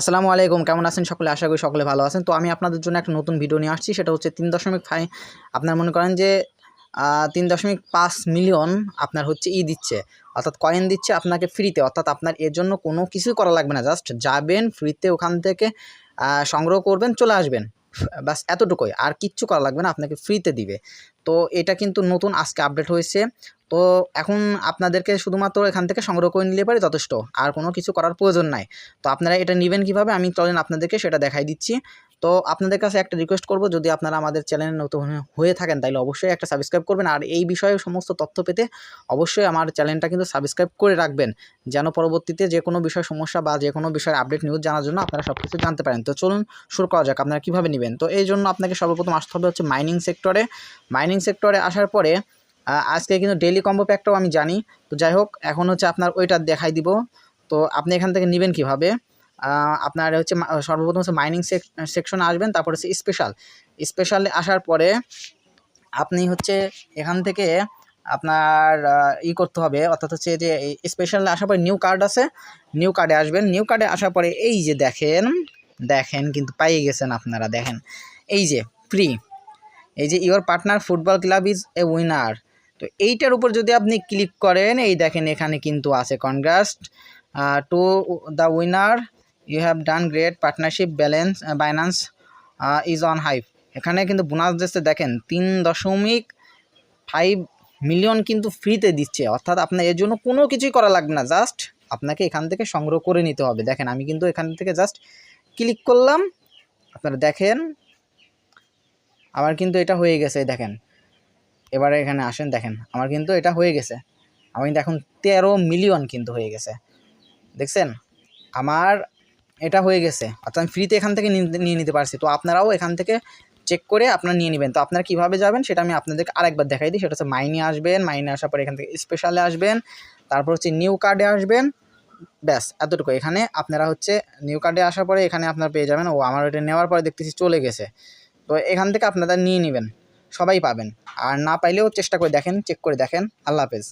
আসসালামু আলাইকুম, কেমন আছেন সকলে? আশা করি সকলে ভালো আছেন। তো আমি আপনাদের জন্য একটা নতুন ভিডিও নিয়ে আসছি। সেটা হচ্ছে তিন দশমিক ফাইভ আপনার মনে করেন যে তিন দশমিক পাঁচ মিলিয়ন আপনার হচ্ছে ই দিচ্ছে। অর্থাৎ কয়েন দিচ্ছে আপনাকে ফ্রিতে অর্থাৎ আপনার এর জন্য কোনো কিছুই করা লাগবে না। জাস্ট যাবেন ফ্রিতে ওখান থেকে সংগ্রহ করবেন, চলে আসবেন। বাস এতটুকুই। আর কিচ্ছু করা লাগবে না, আপনাকে ফ্রিতে দিবে। তো এটা কিন্তু নতুন আজকে আপডেট হয়েছে। তো এখন আপনাদেরকে শুধুমাত্র এখান থেকে সংগ্রহ করে নিলে পারে যথেষ্ট। আর কোনো কিছু করার প্রয়োজন নাই। তো আপনারা এটা নেবেন কীভাবে? আমি চলেন আপনাদেরকে সেটা দেখাই দিচ্ছি। তো আপনাদের কাছে একটা রিকোয়েস্ট করব, যদি আপনারা আমাদের চ্যানেলে নতুন হয়ে থাকেন তাহলে অবশ্যই একটা সাবস্ক্রাইব করবেন। আর এই বিষয়ে সমস্ত তথ্য পেতে অবশ্যই আমার চ্যানেলটা কিন্তু সাবস্ক্রাইব করে রাখবেন, যেন পরবর্তীতে যে কোনো বিষয় সমস্যা বা যে কোনো বিষয়ের আপডেট নিউজ জানার জন্য আপনারা সব কিছু জানতে পারেন। তো চলুন শুরু করা যাক, আপনারা কীভাবে নেবেন? তো এই জন্য আপনাকে সর্বপ্রথম আসতে হবে হচ্ছে মাইনিং সেক্টরে মাইনিং সেক্টরে আসার পরে আজকে কিন্তু ডেলি কম্বো প্যাকটাও আমি জানি। তো যাই হোক, এখন হচ্ছে আপনার ওইটা দেখাই দিব। তো আপনি এখান থেকে নেবেন কীভাবে? আপনার হচ্ছে সর্বপ্রথম হচ্ছে মাইনিং সেকশন আসবেন, তারপর হচ্ছে স্পেশাল স্পেশালে আসার পরে আপনি হচ্ছে এখান থেকে আপনার ই করতে হবে, অর্থাৎ হচ্ছে যে স্পেশালে আসার পরে নিউ কার্ড আছে নিউ কার্ডে আসবেন। নিউ কার্ডে আসার পরে এই যে দেখেন দেখেন কিন্তু পাইয়ে গেছেন আপনারা, দেখেন। এই যে ফ্রি এই যে your partner football club is a winner তো এইটার উপর যদি আপনি ক্লিক করেন, এই দেখেন এখানে কিন্তু আছে congrats to the winner you have done great partnership balance Binance is on hype এখানে কিন্তু বোনাস দিচ্ছে, দেখেন, তিন দশমিক ফাইভ মিলিয়ন কিন্তু ফ্রিতে দিচ্ছে। অর্থাৎ আপনার এর জন্য কোনো কিছুই করা লাগবে না জাস্ট আপনাকে এখান থেকে সংগ্রহ করে নিতে হবে। দেখেন, আমি কিন্তু এখান থেকে জাস্ট ক্লিক করলাম। আপনারা দেখেন, আমার কিন্তু এটা হয়ে গেছে দেখেন। এবারে এখানে আসেন, দেখেন, আমার কিন্তু এটা হয়ে গেছে। আমার কিন্তু এখন তেরো মিলিয়ন কিন্তু হয়ে গেছে। দেখছেন? আমার এটা হয়ে গেছে। অর্থাৎ আমি ফ্রিতে এখান থেকে নিয়ে নিতে পারছি। তো আপনারাও এখান থেকে চেক করে আপনারা নিয়ে নেবেন। তো আপনারা কীভাবে যাবেন সেটা আমি আপনাদেরকে আরেকবার দেখাই দিই। সেটা হচ্ছে মাইনে আসবেন, মাইনে আসার পরে এখান থেকে স্পেশালে আসবেন, তারপর হচ্ছে নিউ কার্ডে আসবেন। ব্যাস, এতটুকু। এখানে আপনারা হচ্ছে নিউ কার্ডে আসার পরে এখানে আপনারা পেয়ে যাবেন, ও, আমার এটা নেওয়ার পরে দেখতেছি চলে গেছে। তো এখান থেকে আপনারা নিয়ে নেবেন, সবাই পাবেন। আর না পাইলেও চেষ্টা করে দেখেন চেক করে দেখেন। আল্লাহ হাফেজ।